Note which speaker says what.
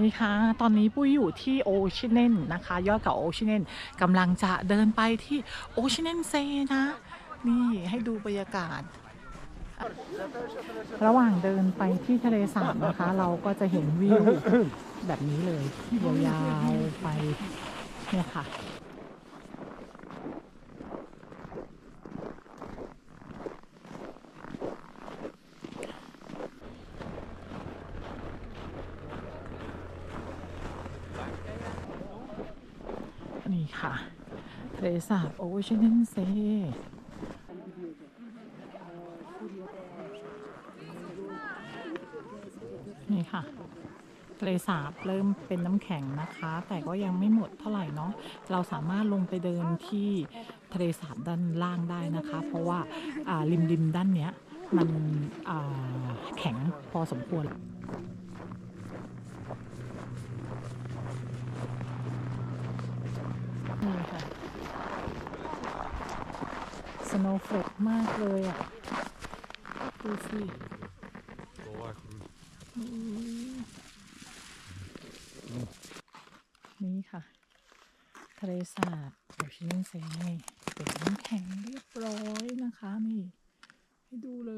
Speaker 1: นี่ค่ะ ตอนนี้ปุ้ยอยู่ที่โอชิเนนนะคะ ยอดเขาโอชิเนนกำลังจะเดินไปที่โอชิเนนเซนะ นี่ให้ดูบรรยากาศ ระหว่างเดินไปที่ทะเลสาบนะคะ เราก็จะเห็นวิวแบบนี้เลยยาวๆไปเนี่ยค่ะ นี่ค่ะทะเลสาบโอเชียนเซนี่ค่ะทะเลสาบเริ่มเป็นน้ำแข็งนะคะ แต่ก็ยังไม่หมดเท่าไหร่เนาะเราสามารถลงไปเดินที่ทะเลสาบด้านล่างได้นะคะ เพราะว่าริมริมด้านเนี้ยมันแข็งพอสมควร นี่ค่ะสโนว์ฟลกมากเลยอะ ดูสินี่ค่ะ ทะเลสาบโอเชียนเซเป็นน้ำแข็งเรียบร้อยนะคะนี่ ให้ดูเลย